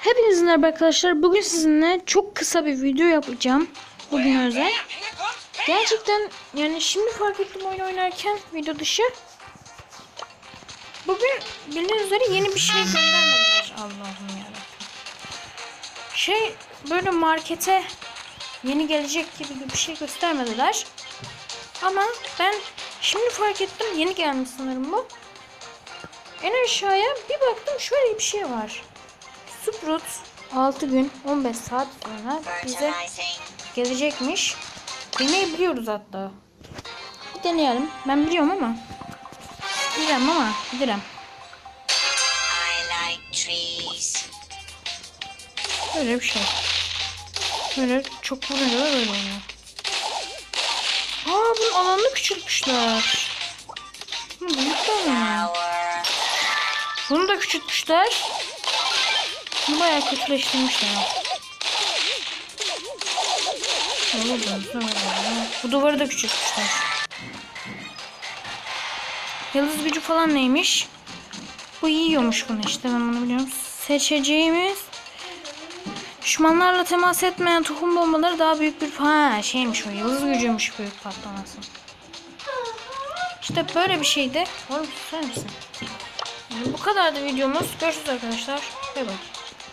Hepinize merhaba arkadaşlar. Bugün sizinle çok kısa bir video yapacağım. Bugün özel. Gerçekten yani şimdi fark ettim oyun oynarken video dışı. Bugün bildiğiniz üzere yeni bir şey göndermediler. Allah'ım. Şey böyle markete yeni gelecek gibi bir şey göstermediler. Ama ben şimdi fark ettim yeni gelmiş sanırım bu. En aşağıya bir baktım şöyle bir şey var. Sprout 6 gün 15 saat sonra bize gelecekmiş. Deneyebiliyoruz hatta. Bir deneyelim. Ben biliyorum ama. Biliyorum ama trees. Böyle bir şey. Böyle çok vurunca da böyle oluyor. Aa bunun alanını küçültmüşler. Olmuyor. Flower. Bunu da küçültmüşler. Bunu bayağı kötüleştirmişler. Bu duvarı da küçültmüşler. Yıldız gücü falan neymiş? Bu yiyormuş bunu işte ben bunu biliyorum. Seçeceğimiz düşmanlarla temas etmeyen tohum bombaları daha büyük bir ha şeymiş o yıldız gücüymüş büyük patlaması. İşte böyle bir şeydi. Oğlum susar mısın? Bu kadardı videomuz. Görüşürüz arkadaşlar. Bay bay.